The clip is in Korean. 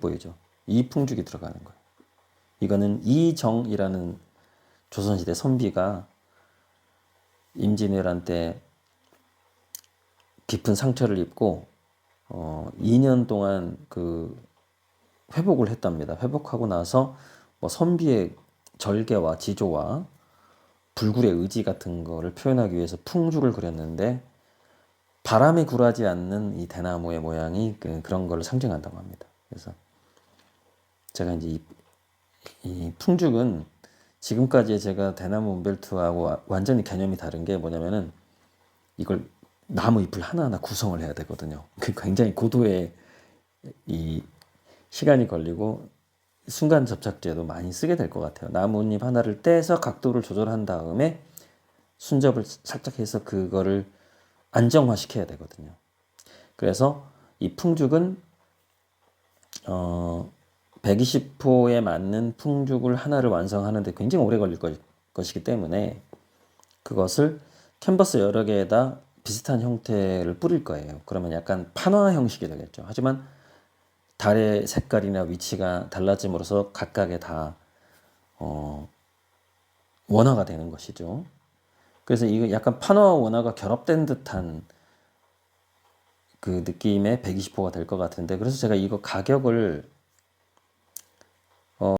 보이죠. 이 풍죽이 들어가는 거예요. 이거는 이정이라는 조선시대 선비가 임진왜란 때 깊은 상처를 입고 어 2년 동안 그 회복을 했답니다. 회복하고 나서 뭐 선비의 절개와 지조와 불굴의 의지 같은 거를 표현하기 위해서 풍죽을 그렸는데 바람에 굴하지 않는 이 대나무의 모양이 그, 그런 걸 상징한다고 합니다. 그래서 제가 이제 이, 이 풍죽은 지금까지 제가 대나무 운벨트하고 와- 완전히 개념이 다른 게 뭐냐면은 이걸 나무 잎을 하나하나 구성을 해야 되거든요. 그 굉장히 고도의 이 시간이 걸리고 순간 접착제도 많이 쓰게 될 것 같아요. 나뭇잎 하나를 떼서 각도를 조절한 다음에 순접을 살짝 해서 그거를 안정화시켜야 되거든요. 그래서 이 풍죽은 어 120호에 맞는 풍죽을 하나를 완성하는데 굉장히 오래 걸릴 것- 것이기 때문에 그것을 캔버스 여러 개에다 비슷한 형태를 뿌릴 거예요. 그러면 약간 판화 형식이 되겠죠. 하지만 달의 색깔이나 위치가 달라짐으로써 각각의 다 어, 원화가 되는 것이죠. 그래서 이거 약간 판화와 원화가 결합된 듯한 그 느낌의 120호가 될 것 같은데 그래서 제가 이거 가격을